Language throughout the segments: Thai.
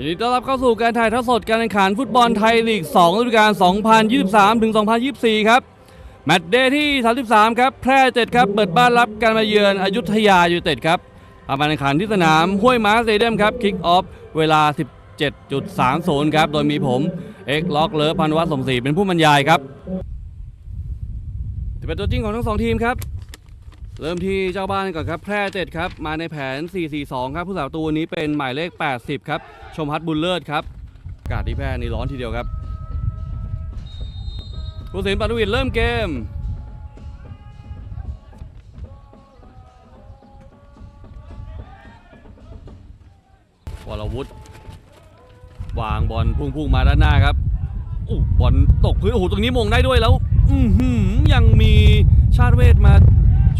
ยินดีต้อนรับเข้าสู่การถ่ายทอดสดการแข่งขันฟุตบอลไทยลีก2ฤดูกาล 2023 ถึง 2024 ครับ แมตช์เดย์ที่ 33 ครับ แพร่เจ็ดครับ เปิดบ้านรับการมาเยือนอยุธยายูเต็ดครับทำการแข่งขันที่สนามห้วยม้าสเตเดียมครับ คิกออฟเวลา 17.30 ครับ โดยมีผมเอ็กล็อกเลิฟพันวัฒน์สมศรีเป็นผู้บรรยายครับจะเป็นตัวจริงของทั้งสองทีมครับ เริ่มที่เจ้าบ้านก่อนครับ แพร่เจ็ดครับ มาในแผน 4-4-2 ครับ ผู้สาประตูวันนี้เป็นหมายเลข 80 ครับ ชมพัฒบุญเลิศครับ อากาศที่แพร่นี่ร้อนทีเดียวครับผู้สินปานวิทย์เริ่มเกม วรวุฒิวางบอลพุ่งๆมาด้านหน้าครับอู้บอลตกพื้น โอ้โห ตรงนี้มงได้ด้วยแล้ว อืยังมีชาติเวทมา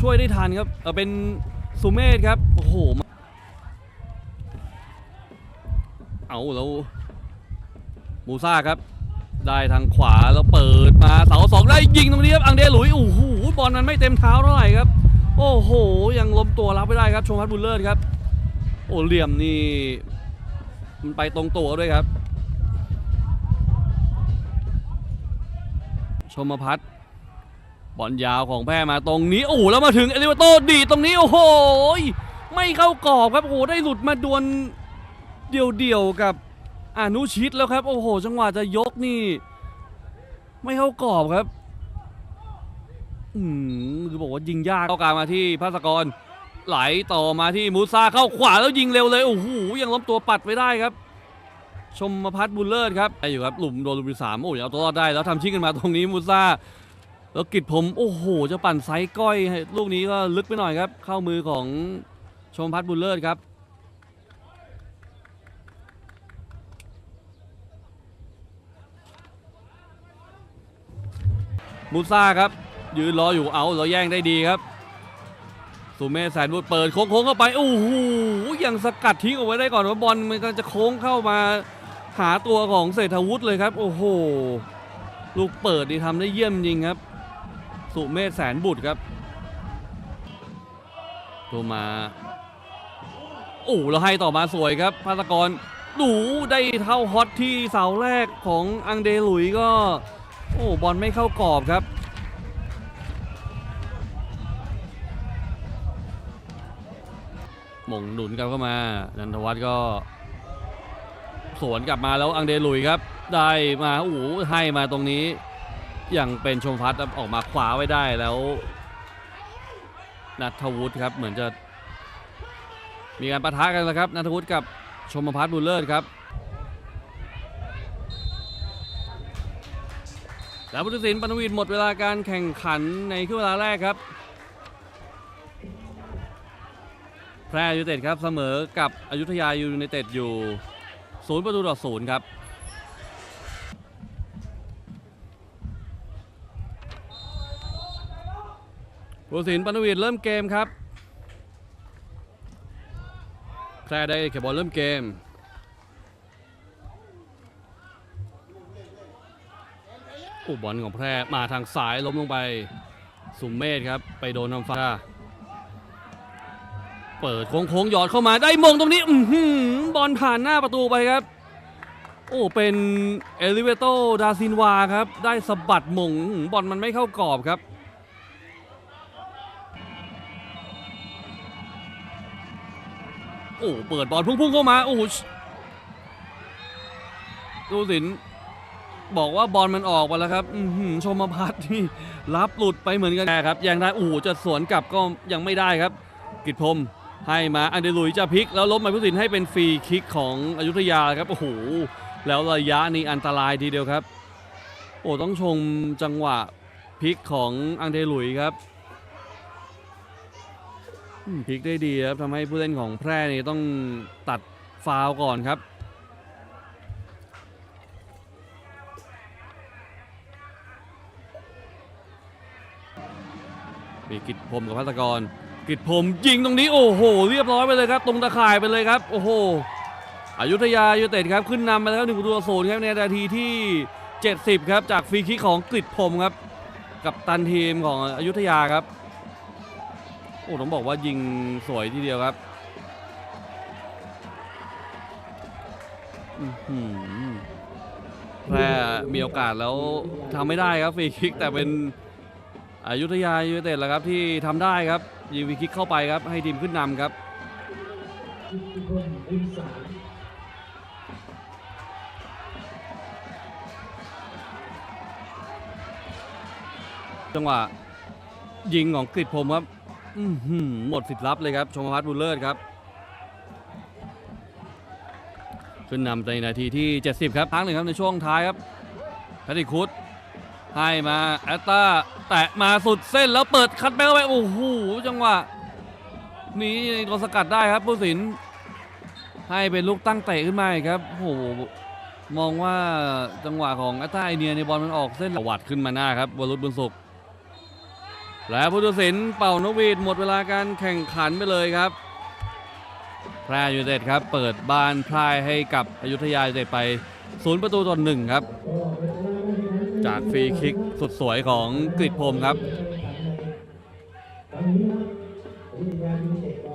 ช่วยได้ทันครับเออเป็นสุเมธครับโอ้โหเอาแล้วมูซ่าครับ ได้ทางขวาแล้วเปิดมาเสาสองได้ยิงตรงนี้ครับอังเดลุยโอ้โหบอลมันไม่เต็มเท้าเท่าไหร่ครับ โอ้โห ยังล้มตัวรับไม่ได้ครับชมพัฒบุญเลิศครับ โอ้เหลี่ยมนี่มันไปตรงตัวด้วยครับ ชมพัฒน์ บอลยาวของแพรมาตรงนี้ โอ้โหแล้วมาถึงเอลิวโตดีตรงนี้ โอ้โหไม่เข้ากรอบครับโอ้โหได้หลุดมาดวลเดี่ยวๆกับอนุชิตแล้วครับ โอ้โห จังหวะจะยกนี่ ไม่เข้ากรอบครับ อืมคือบอกว่ายิงยากเข้ากลางมาที่ภาสกร ไหลต่อมาที่มูซาเข้าขวาแล้วยิงเร็วเลยโอ้โหยังล้มตัวปัดไว้ได้ครับ ชมพัฒน์บุญเลิศครับได้อยู่ครับหลุมโดนลุมที่สามโอ้ยเอาตัวรอดได้แล้วทำชิ่งกันมาตรงนี้มูซา แล้วกิดผมโอ้โหจะปั่นไซส์ก้อยให้ลูกนี้ก็ลึกไปหน่อยครับ เข้ามือของชมพัฒน์บุญเลิศครับ มูซ่าครับ ยืนรออยู่เอาเราแย่งได้ดีครับ สุเมธแสนบุตรเปิดโค้งๆเข้าไปโอ้โหยังสกัดทิ้งเอาไว้ได้ก่อนว่าบอลมันกำลังจะโค้งเข้ามาหาตัวของเศรษฐวุฒิเลยครับ โอ้โห ลูกเปิดนี่ทำได้เยี่ยมจริงครับ สุเมธแสนบุตรครับตัวมาโอ้แล้วให้ต่อมาสวยครับภาสกรดูได้เท่าฮอตที่เสาแรกของอังเดลุยก็ โอ้บอลไม่เข้ากรอบครับมงหนุนกลับเข้ามานันทวัฒน์ก็ สวนกลับมาแล้วอังเดลุยครับ ได้มาโอ้ให้มาตรงนี้ ยังเป็นชมพัฒน์ออกมาขวาไว้ได้แล้ว นัทวุฒิครับเหมือนจะ มีการประทะกันแล้วครับนัทวุฒิกับชมพัฒน์บุญเลิศครับ แล้วพุทธศิลป์ปนวินหมดเวลาการแข่งขันในครึ่งเวลาแรกครับ แพร่ยูเต็ดครับเสมอกับอยุธยายูไนเต็ดอยู่ศูนย์ประตูต่อศูนย์ครับ ผู้สินปนวินเริ่มเกมครับแพร่ได้เก็บบอลเริ่มเกม อุบอลของแพร่มาทางสายล้มลงไป สุมเมธครับ ไปโดนทำฟ้า เปิดโค้งๆหยอดเข้ามาได้มงตรงนี้อืบอลผ่านหน้าประตูไปครับ โอ้ เป็นเอลิเวโตดาซินวาครับ ได้สะบัดมงบอลมันไม่เข้ากรอบครับ โอ้เปิดบอลพุ่งๆเข้ามาโอ้โหดูสินบอกว่าบอลมันออกไปแล้วครับอือหือชมพัฒน์นี่รับหลุดไปเหมือนกันครับยังได้โอ้โหจะสวนกลับก็ยังไม่ได้ครับ กิตพรมให้มาอันเดลุยจะพลิก แล้วล้มมาพุสินให้เป็นฟรีคิกของอยุธยาครับโอ้โหแล้วระยะนี้อันตรายทีเดียวครับ โอ้ต้องชมจังหวะพลิกของอังเดลุยครับ พลิกได้ดีครับทำให้ผู้เล่นของแพร่นี่ต้องตัดฟาวก่อนครับ มีกิจพรมกับพัตกร กิจพรมยิงตรงนี้โอ้โห เรียบร้อยไปเลยครับ ตรงตะข่ายไปเลยครับ โอ้โหอยุธยายูเต็ดครับขึ้นนำมาแล้วหนึ่งประตูต่อศูนย์ครับในนาทีที่ 70 ครับ จากฟรีคิกของกฤษพรมครับ กับตันทีมของอยุธยาครับ อ้ต้องบอกว่ายิงสวยทีเดียวครับแพร่มีโอกาสแล้วทำไม่ได้ครับฟรีคิกแต่เป็นอายุธยายูเต็ดแหละครับที่ทำได้ครับยิงฟรีคิกเข้าไปครับ ให้ทีมขึ้นนำครับจังหวะยิงของกฤษพรมครับ หมดสิทธิ์รับเลยครับชมพัฒน์บุญเลิศครับ ขึ้นนำในนาทีที่ 70 ครับครั้งหนึ่งครับในช่วงท้ายครับแพทริคุดให้มาแอตตาแตะมาสุดเส้นแล้วเปิดคัดแบ็คเข้าไปโอ้โหจังหวะนี้โดนสกัดได้ครับผู้สินให้เป็นลูกตั้งเตะขึ้นมาครับโอ้โหมองว่าจังหวะของแอตตาไอเนียในบอลมันออกเส้นหวัดขึ้นมาหน้าครับวรุษบุญสุข และผู้ตัดสินเป่านกหวีดหมดเวลาการแข่งขันไปเลยครับแพร่ยูเต็ดครับ เปิดบ้านพลายให้กับอยุธยายูเต็ดไปศูนย์ประตูต่อหนึ่งครับ จากฟรีคิกสุดสวยของกฤษพรมครับ